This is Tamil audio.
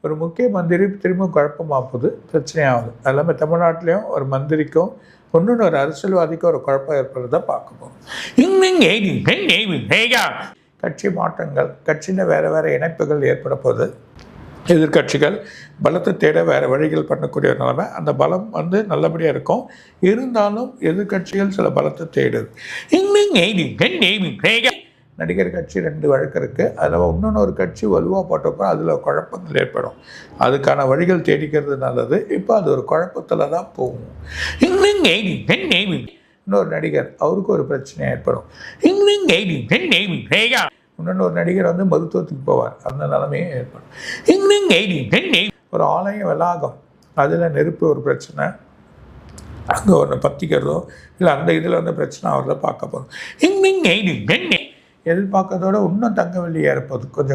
ஒரு முக்கிய மந்திரி திரும்ப குழப்பமாகுது பிரச்சனையாகுது. அது இல்லாமல் தமிழ்நாட்டிலையும் ஒரு மந்திரிக்கும் இன்னொன்று ஒரு அரசியல்வாதிக்கும் ஒரு குழப்பம் ஏற்படுறத பார்க்க போகிறோம் கட்சி மாற்றங்கள் கட்சியில் வேறு வேறு இணைப்புகள் ஏற்பட போகுது. எதிர்க்கட்சிகள் பலத்தை தேட வேறு வழிகள் பண்ணக்கூடிய ஒரு நிலைமை. அந்த பலம் வந்து நல்லபடியாக இருக்கும். இருந்தாலும் எதிர்க்கட்சிகள் சில பலத்தை தேடுது. நடிகர் கட்சி ரெண்டு வழக்கு இருக்குது அதில் இன்னொன்று ஒரு கட்சி வலுவாக போட்டப்போ அதில் குழப்பங்கள் ஏற்படும் அதுக்கான வழிகள் தேடிக்கிறது நல்லது இப்போ அது ஒரு குழப்பத்தில் தான் போகும் இன்னொரு நடிகர் அவருக்கு ஒரு பிரச்சனை ஏற்படும் இன்னொன்று ஒரு நடிகர் வந்து மருத்துவத்துக்கு போவார் அந்த நிலைமையும் ஏற்படும் ஒரு ஆலயம் வளாகம் அதில் நெருப்பு ஒரு பிரச்சனை அங்கே ஒன்று பற்றிக்கிறதோ இல்லை அந்த இதில் வந்து பிரச்சனை அவர்தான் பார்க்க போகிறோம் எதிர்பார்க்கறதோட இன்னும் தங்க வெள்ளியாக இருப்பது கொஞ்சம்